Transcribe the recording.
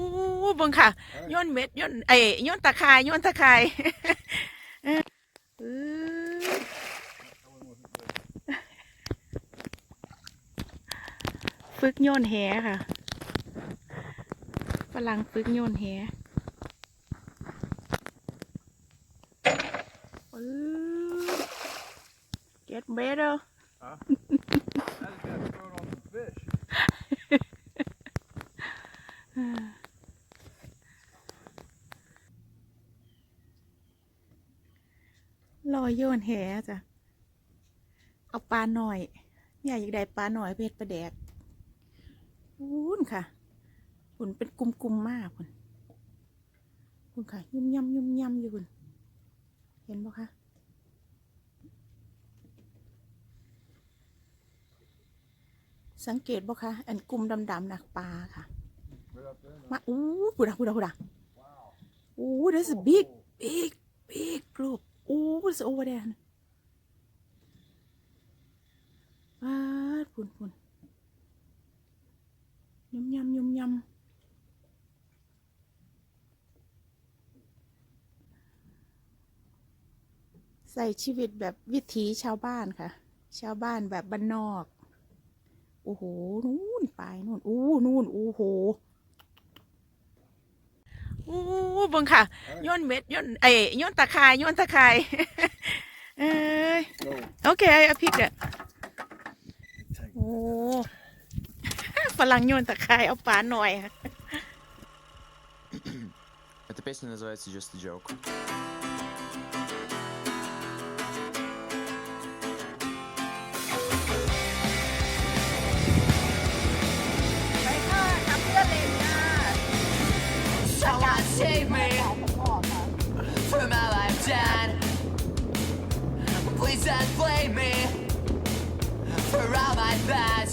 อู้เบิ่งค่ะโย่นเม็ดโย่นไอ้ยโย่นตะไคร้โย่นตะไคร้เอออื้อฝึกโยนแหค่ะฝรั่งฝึกโยนแหอื้อ get better Huh? I just ลอยโยนแหจ้ะ เอาปลาหน่อยเนี่ยอยากได้ปลาหน่อยเพชรปลาแดกวุ้นค่ะหุ่นเป็นกลุ่มๆมากคุณคุณค่ะ ยุ่มย่ำยุ่มย่ำอยู่คุณเห็นปะคะสังเกตบ่คะอันกลุ่มดำๆหนะปลาค่ะ มาอู้หูดาหูดาหูดาอู้ that's a big big big group อู้ it's over there ว้าดพุ่นพุ่นยำยำยำยำใส่ชีวิตแบบวิถีชาวบ้านค่ะ ชาวบ้านแบบบ้านนอก โอ้โห นู่นไปนู่น อู้ นู่น โอ้โห อู้เบิ่งค่ะโย่นเม็ดโย่นไอ้ยโย่นตะไคร้โย่นตะไคร้ เอ้ย Go. โอเคเอาพริกเด้อ Take โอ้ ฝรั่งโยนตะไคร้เอาปลาหน่อยค่ะ Эта песня называется Just a Joke. Someone save me from life, Dad. Please don't blame me for all my bad.